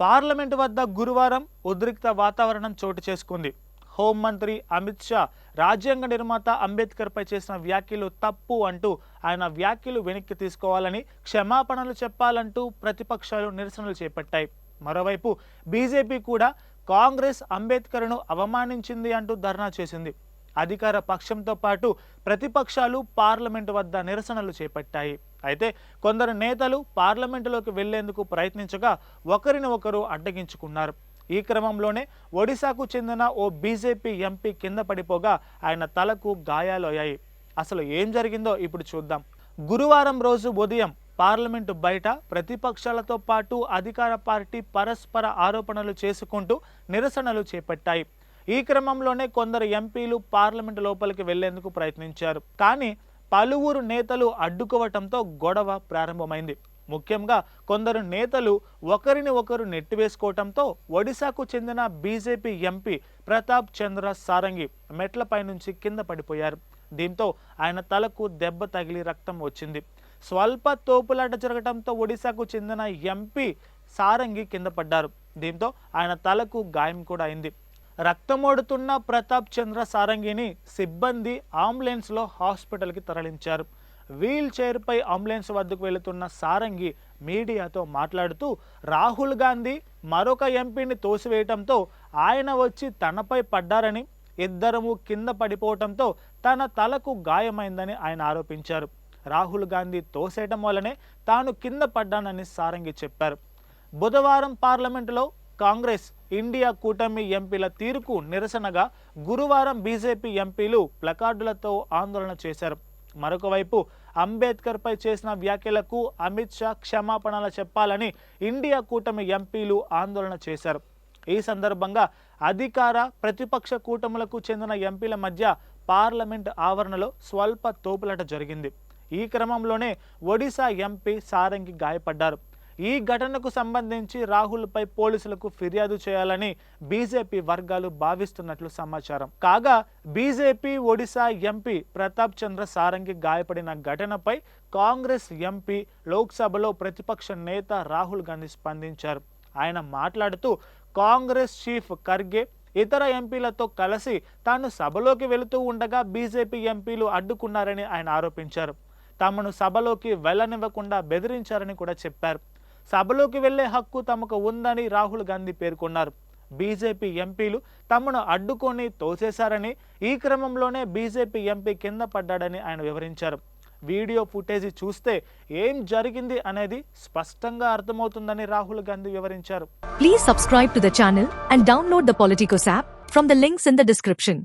Parliament వద్ద గురువారం ఉద్రిక్త వాతావరణం చోటు చేసుకుంది. హోంమంత్రి అమిత్ షా రాజ్యాంగ నిర్మాత అంబేద్కర్పై చేసిన వ్యాఖ్యలు తప్పు అంటూ ఆయన వ్యాఖ్యలు వెనక్కి తీసుకోవాలని క్షమాపణలు చెప్పాలంటూ ప్రతిపక్షాలు నిరసనలు చేపట్టాయి. మరోవైపు బీజేపీ కూడా కాంగ్రెస్ అంబేద్కర్ను అవమానించింది అంటూ ధర్నా చేసింది. అధికార పక్షంతో పాటు ప్రతిపక్షాలు పార్లమెంటు వద్ద నిరసనలు చేపట్టాయి. అయితే కొందరు నేతలు పార్లమెంటులోకి వెళ్ళేందుకు ప్రయత్నించగా ఒకరిని ఒకరు అడ్డగించుకున్నారు. ఈ క్రమంలోనే ఒడిశాకు చెందిన ఓ బీజేపీ ఎంపీ కింద పడిపోగా ఆయన తలకు గాయాలయ్యాయి. అసలు ఏం జరిగిందో ఇప్పుడు చూద్దాం. గురువారం రోజు ఉదయం పార్లమెంటు బయట ప్రతిపక్షాలతో పాటు అధికార పార్టీ పరస్పర ఆరోపణలు చేసుకుంటూ నిరసనలు చేపట్టాయి. ఈ క్రమంలోనే కొందరు ఎంపీలు పార్లమెంటు లోపలికి వెళ్ళేందుకు ప్రయత్నించారు. కానీ పలువురు నేతలు అడ్డుకోవటంతో గొడవ ప్రారంభమైంది. ముఖ్యంగా కొందరు నేతలు ఒకరిని ఒకరు నెట్టివేసుకోవటంతో ఒడిశాకు చెందిన బీజేపీ ఎంపీ ప్రతాప్ చంద్ర సారంగి మెట్లపై నుంచి కింద పడిపోయారు. దీంతో ఆయన తలకు దెబ్బ తగిలి రక్తం వచ్చింది. స్వల్ప తోపులాట జరగటంతో ఒడిశాకు చెందిన ఎంపీ సారంగి కింద పడ్డారు. దీంతో ఆయన తలకు గాయం కూడా అయింది. రక్తమోడుతున్న ప్రతాప్ చంద్ర సారంగిని సిబ్బంది అంబులెన్స్లో హాస్పిటల్కి తరలించారు. వీల్ చైర్పై అంబులెన్స్ వద్దకు వెళుతున్న సారంగి మీడియాతో మాట్లాడుతూ రాహుల్ గాంధీ మరొక ఎంపీని తోసివేయటంతో ఆయన వచ్చి తనపై పడ్డారని ఇద్దరము కింద పడిపోవటంతో తన తలకు గాయమైందని ఆయన ఆరోపించారు. రాహుల్ గాంధీ తోసేయటం వల్లనే తాను కింద పడ్డానని సారంగి చెప్పారు. బుధవారం పార్లమెంటులో కాంగ్రెస్ ఇండియా కూటమి ఎంపీల తీరుకు నిరసనగా గురువారం బీజేపీ ఎంపీలు ప్లకార్డులతో ఆందోళన చేశారు. మరొకవైపు అంబేద్కర్పై చేసిన వ్యాఖ్యలకు అమిత్ షా క్షమాపణలు చెప్పాలని ఇండియా కూటమి ఎంపీలు ఆందోళన చేశారు. ఈ సందర్భంగా అధికార ప్రతిపక్ష కూటములకు చెందిన ఎంపీల మధ్య పార్లమెంట్ ఆవరణలో స్వల్ప తోపులాట జరిగింది. ఈ క్రమంలోనే ఒడిశా ఎంపీ సారంగి గాయపడ్డారు. ఈ ఘటనకు సంబంధించి రాహుల్పై పోలీసులకు ఫిర్యాదు చేయాలని బీజేపీ వర్గాలు భావిస్తున్నట్లు సమాచారం. కాగా బీజేపీ ఒడిశా ఎంపీ ప్రతాప్ చంద్ర సారంగి గాయపడిన ఘటనపై కాంగ్రెస్ ఎంపీ లోక్సభలో ప్రతిపక్ష నేత రాహుల్ గాంధీ స్పందించారు. ఆయన మాట్లాడుతూ కాంగ్రెస్ చీఫ్ ఖర్గే ఇతర ఎంపీలతో కలిసి తాను సభలోకి వెళుతూ ఉండగా బీజేపీ ఎంపీలు అడ్డుకున్నారని ఆయన ఆరోపించారు. తమను సభలోకి వెళ్ళనివ్వకుండా బెదిరించారని కూడా చెప్పారు. సభలోకి వెళ్ళే హక్కు తమకు ఉందని రాహుల్ గాంధీ పేర్కొన్నారు. బీజేపీ ఎంపీలు తమను అడ్డుకొని తోసేశారని ఈ క్రమంలోనే బీజేపీ ఎంపీ కింద పడ్డాడని ఆయన వివరించారు. వీడియో ఫుటేజ్ చూస్తే ఏం జరిగింది అనేది స్పష్టంగా అర్థమవుతుందని రాహుల్ గాంధీ వివరించారు. Please subscribe to the channel and download the Politicos app from the links in the description